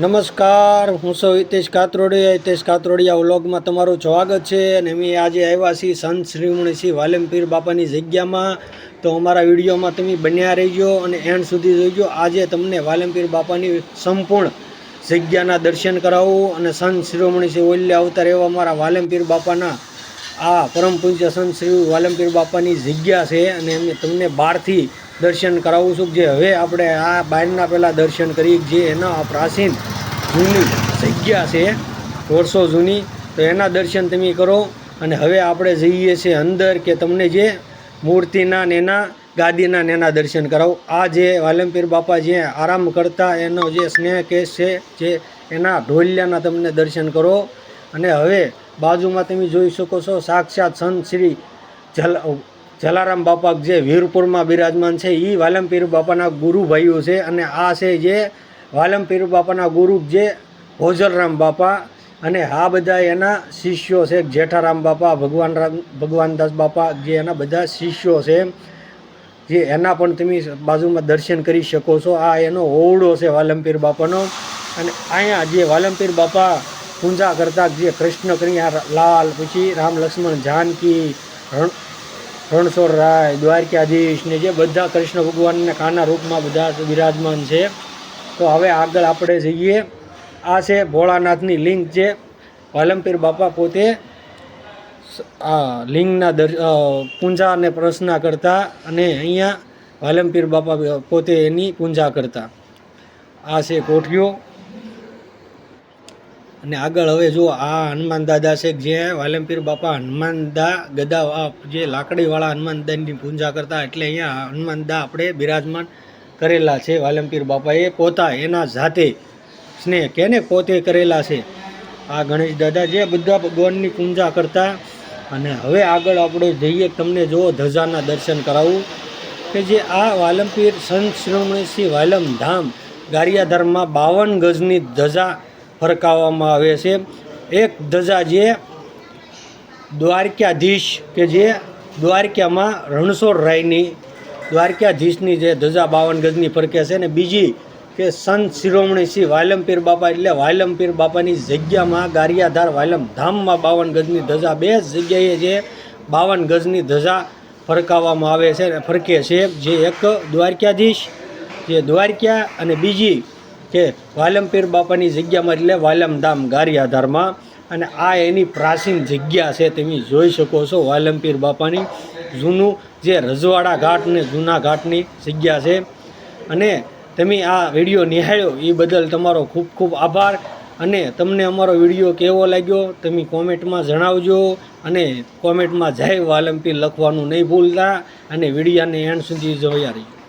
નમસ્કાર, હું સૌ હિતેશ કાતરોડિયા હિતેશ કાતરોડિયા વ્લોગમાં તમારું સ્વાગત છે અને અમે આજે આવ્યા છીએ સંત શ્રીમણી શ્રી વાલમપીર બાપાની જગ્યામાં. તો અમારા વિડીયોમાં તમે બન્યા રહીજો અને એન્ડ સુધી જોઈજો આજે તમને વાલમપીર બાપાની સંપૂર્ણ જગ્યાના દર્શન કરાવું અને સંત શ્રીમણી શ્રી ઓલ્ય અવતાર એવા અમારા વાલમપીર બાપાના આ પરમ પૂજ્ય સંત શ્રી વાલમપીર બાપાની જગ્યા છે અને અમે તમને બહારથી દર્શન કરાવું છું જે હવે આપણે આ બહારના પહેલાં દર્શન કરી જે એના પ્રાચીન જૂની જગ્યા છે, વર્ષો જૂની, તો એના દર્શન તમે કરો અને હવે આપણે જઈએ છીએ અંદર કે તમને જે મૂર્તિના ને એના ગાદીના નેના દર્શન કરાવો. આ જે વાલમપીર બાપા જે આરામ કરતા, એનો જે સ્નેહ કેસ છે જે એના ઢોલિયાના તમને દર્શન કરો. અને હવે બાજુમાં તમે જોઈ શકો છો, સાક્ષાત સંત શ્રી જલ જલારામ બાપા જે વીરપુરમાં બિરાજમાન છે એ વાલમપીર બાપાના ગુરુ ભાઈઓ છે અને આ છે જે વાલમપીર બાપાના ગુરુ જે ભોજલરામ બાપા અને આ બધા એના શિષ્યો છે, જેઠારામ બાપા, ભગવાન રામ, ભગવાનદાસ બાપા જે એના બધા શિષ્યો છે, જે એના પણ તમે બાજુમાં દર્શન કરી શકો છો. આ એનો ઓવડો છે વાલમપીર બાપાનો અને અહીંયા જે વાલમપીર બાપા પૂજા કરતા જે કૃષ્ણ કન્યા લાલ, પછી રામ, લક્ષ્મણ, જાનકી, રણ રણછોડ રાય દ્વારકાધીશ ને જે બધા કૃષ્ણ ભગવાનના કાના રૂપમાં બધા બિરાજમાન છે. તો હવે આગળ આપણે જઈએ. આ છે ભોળાનાથની લિંગ છે. વાલમપીર બાપા પોતે આ લિંગના દર પૂજા અને પ્રશ્ના કરતા અને અહીંયા વાલમપીર બાપા પોતે એની પૂજા કરતા. આ છે કોઠીઓ. અને આગળ હવે જો આ હનુમાન દાદા છે, જે વાલમપીર બાપા હનુમાન દા ગદા જે લાકડીવાળા હનુમાન દાની પૂજા કરતા એટલે અહીંયા હનુમાનદા આપણે બિરાજમાન કરેલા છે વાલમપીર બાપાએ પોતા એના જાતે સ્નેહ કેને પોતે કરેલા છે? આ ગણેશ દાદા જે બધા ભગવાનની પૂજા કરતા અને હવે આગળ આપણે જઈએ તમને જો ધજાના દર્શન કરાવું કે જે આ વાલમપીર સંત શિરોમણી શ્રી વાલમ ધામ ગારિયાધારમાં બાવન ગજની ધજા ફરકાવવામાં આવે છે. એક ધજા જે દ્વારકાધીશ કે જે દ્વારકામાં રણછોડ રાયની દ્વારકાધીશની જે ધજા બાવન ગજની ફરકે છે ને બીજી કે સંત શિરોમણી શ્રી વાયલમપીર બાપા એટલે વાયલમપીર બાપાની જગ્યામાં ગારિયાધાર વાયલમ ધામમાં બાવન ગજની ધજા, બે જગ્યાએ જે બાવન ગજની ધજા ફરકાવવામાં આવે છે અને ફરકે છે. જે એક દ્વારકાધીશ, જે દ્વારકા અને બીજી કે વાલમપીર બાપાની જગ્યામાં એટલે વાલમધામ ગારિયાધારમાં. અને આ એની પ્રાચીન જગ્યા છે તમે જોઈ શકો છો વાલમપીર બાપાની જૂનું જે રજવાડા ઘાટ ને જૂના ઘાટની જગ્યા છે. અને તમે આ વીડિયો નિહાળ્યો એ બદલ તમારો ખૂબ ખૂબ આભાર. અને તમને અમારો વીડિયો કેવો લાગ્યો તમે કોમેન્ટમાં જણાવજો. અને કોમેન્ટમાં જય વાલમપીર લખવાનું નહીં ભૂલતા. અને વિડીયાને એન્ડ સુધી જોયા રહીજો.